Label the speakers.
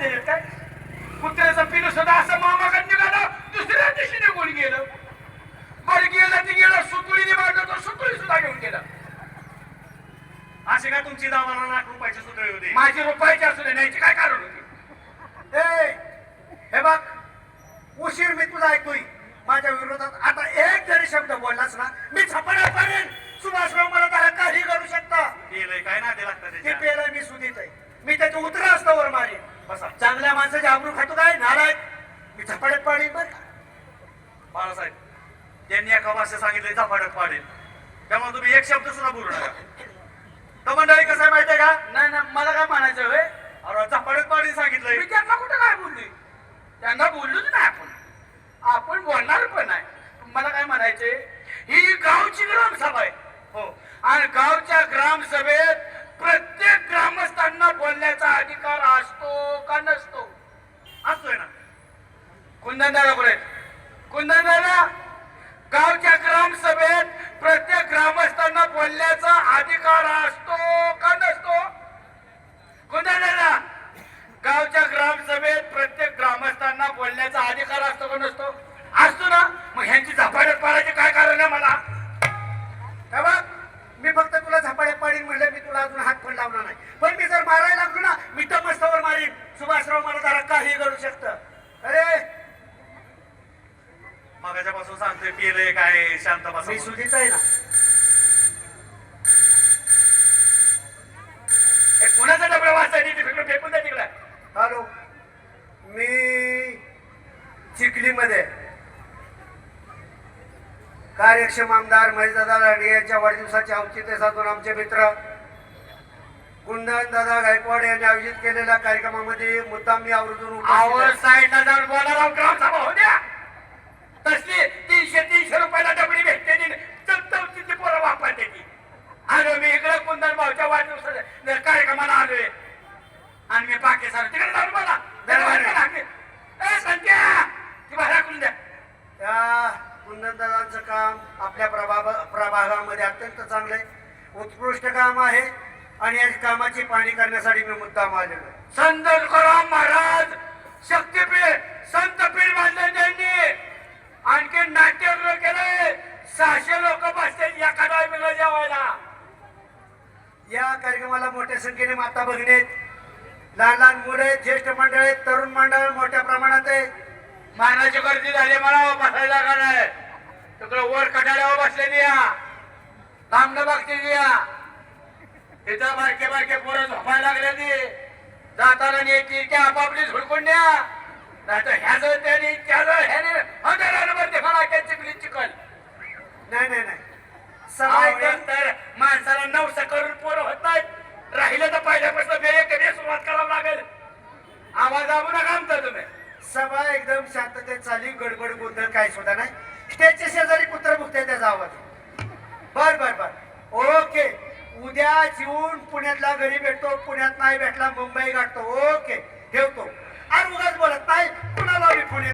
Speaker 1: दिलेत काय? कुत्र्याचं पिलं सुद्धा असं मामाकडे निघालं दुसऱ्या दिवशी निघून गेलं. बरं गेलं ते गेलं सुतुळीने तर सुतुळी सुद्धा घेऊन गेलं.
Speaker 2: असे काय तुमची दावाला लाख रुपयाची सुतळी होती?
Speaker 1: माझी रुपयाची असू दे न्यायची काय कारण होती?
Speaker 3: ए हे बघ उशीर मी तुझा ऐकतोय. माझ्या विरोधात आता एक जरी शब्द बोललास ना मी छपडा पाडेन सुभाषराव मला त्याला काही करू शकता.
Speaker 2: केलंय काय नाते लागतं
Speaker 3: ते
Speaker 2: त्याच्या
Speaker 3: पेला मी सुधीत आहे मी त्याचं उतरा असतं वर मारेन
Speaker 2: बसा
Speaker 3: चांगल्या माणसाचे आबरू खातो काय? नालायक मी झपाट्यात पाडीन बरं?
Speaker 2: बाळासाहेब त्यांनी एका भाषा सांगितले झपाट्यात पाडेल त्यामुळे तुम्ही एक शब्द सुद्धा बोलू नका. तर मंडळी कसं आहे माहितीये का?
Speaker 1: नाही ना मला काय म्हणायचं होय
Speaker 2: अरे झपाट्यात पाडेल सांगितलंय.
Speaker 1: मी त्यांना कुठं काय बोलली? त्यांना बोललोच नाही आपण. आपण बोलणार पण नाही. मला काय म्हणायचे ही गावची ग्रामसभा आहे.
Speaker 2: हो.
Speaker 1: आणि गावच्या ग्रामसभेत प्रत्येक ग्रामस्थांना बोलण्याचा अधिकार असतो का नसतो? कुंदनदादा कुठे कुंदनदादा गावच्या ग्रामसभेत प्रत्येक ग्रामस्थांना बोलण्याचा अधिकार असतो का नसतो? कुंदनदादा गावच्या ग्रामसभेत प्रत्येक ग्रामस्थांना बोलण्याचा अधिकार असतो का नसतो? असतो ना. मग ह्यांची झपाट्यात पाडायचे काय कारण आहे मला?
Speaker 3: बघ मी फक्त तुला झपाट्यात पाडीन म्हणलं मी तुला अजून हात पण लावणार नाही. पण मी जर मारायला लागलो ना मी टमस्तवर मारीन. सुभाषराव मला जरा काही करू शकतं अरे
Speaker 2: सांगतोय केलंय काय शांत बसा
Speaker 3: मी सुधीच आहे ना.
Speaker 1: कुणाचा डबडा वाचायची तिकडे फेकून द्या तिकडे.
Speaker 3: हॅलो. मी चिखलीमध्ये कार्यक्षम आमदार महेशदादा लांडे यांच्या वाढदिवसाचे औचित्य साधून आमचे मित्र कुंदन दादा गायकवाड यांनी आयोजित केलेल्या कार्यक्रमामध्ये मुद्दाम मी आवर्जून.
Speaker 1: साईडला जाऊन बोला होऊ द्या तसली तीनशे तीनशे रुपयाला डबडी भेटते ती चौतीची पोरं वापरते ती आलो मी इकडे कुंदन भाऊच्या वाढदिवसाच्या कार्यक्रमाला आलोय आणि मी पाकिस्तान तिकडे जाऊन
Speaker 3: त्या कुंदनदादांचं काम आपल्या प्रभाग प्रभागामध्ये अत्यंत चांगलं आहे. उत्कृष्ट काम आहे. आणि या कामाची पाणी करण्यासाठी मी मुद्दाम आलेलो
Speaker 1: संत तुकाराम महाराज शक्तीपीठ संत पीठ बांधले त्यांनी. आणखी नाट्यगृह केलंय सहाशे लोक जेवायला
Speaker 3: या कार्यक्रमाला मोठ्या संख्येने माता भगिनी आहेत. लहान लहान मुलं आहेत ज्येष्ठ मंडळ आहेत तरुण मंडळ मोठ्या प्रमाणात आहे
Speaker 1: मानाची गर्दी झाली मला हो, बसायला जागा नाही. तिकडे वर कटाड्यावर बसलेली या. थांबणं बघते या. तिथं बारके बारके पोरं झोपायला लागलेली. जाताना नेती ते आपापली झुडकून द्या. नाही तर ह्याचं त्याने त्याच ह्याने हजारांमध्ये म्हणा चिकली चिकल
Speaker 3: नाही नाही नाही.
Speaker 1: तर माणसाला नऊ करून पोरं होत नाहीत. राहिलं तर पहिल्यापासून वेळे कधी सुरुवात करावं लागेल. आवाज दाबू नका आमचा तुम्ही.
Speaker 3: सभा एकदम शांततेत चालली गडबड गोंधळ काही सुद्धा नाही. स्टेजच्या शेजारी कुत्र भुकते त्याचा आवाज. बर बर बर. ओके. उद्या येऊन पुण्यातला घरी भेटतो पुण्यात नाही भेटला मुंबई गाठतो. ओके. ठेवतो. आणि उगाच बोलत नाही कुणाला मी पुणे.